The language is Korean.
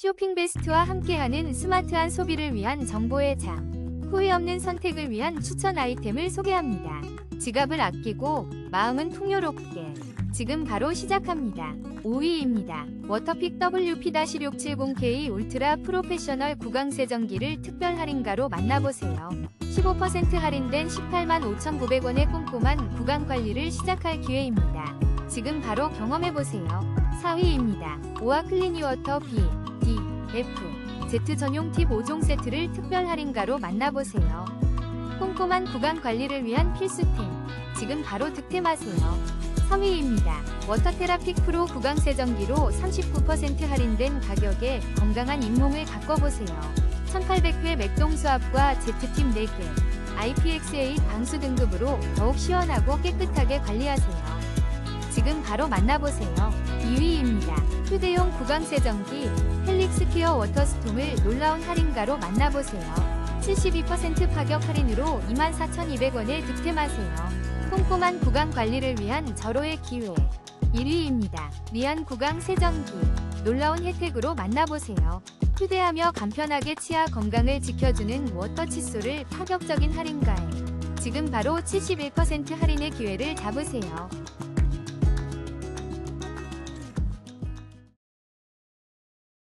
쇼핑 베스트와 함께하는 스마트한 소비를 위한 정보의 장. 후회 없는 선택을 위한 추천 아이템을 소개합니다. 지갑을 아끼고 마음은 풍요롭게. 지금 바로 시작합니다. 5위입니다. 워터픽 WP-670K 울트라 프로페셔널 구강 세정기를 특별 할인가로 만나보세요. 15% 할인된 18만 5,900원의 꼼꼼한 구강 관리를 시작할 기회입니다. 지금 바로 경험해보세요. 4위입니다. 오아 클리니워터 B, D, F, Z 전용 팁 5종 세트를 특별 할인가로 만나보세요. 꼼꼼한 구강 관리를 위한 필수템. 지금 바로 득템하세요. 3위입니다. 워터테라픽 프로 구강 세정기로 39% 할인된 가격에 건강한 잇몸을 가꿔보세요. 1800회 맥동 수 압과 Z팁 4개, IPX8 방수 등급으로 더욱 시원하고 깨끗하게 관리하세요. 지금 바로 만나보세요. 2위입니다. 휴대용 구강 세정기 헬릭스 퀴어 워터스톰을 놀라운 할인가로 만나보세요. 72% 파격 할인으로 24,200원에 득템하세요. 꼼꼼한 구강 관리를 위한 절호의 기회. 1위입니다. 리안 구강 세정기. 놀라운 혜택으로 만나보세요. 휴대하며 간편하게 치아 건강을 지켜주는 워터 칫솔을 파격적인 할인가에 지금 바로 71% 할인의 기회를 잡으세요.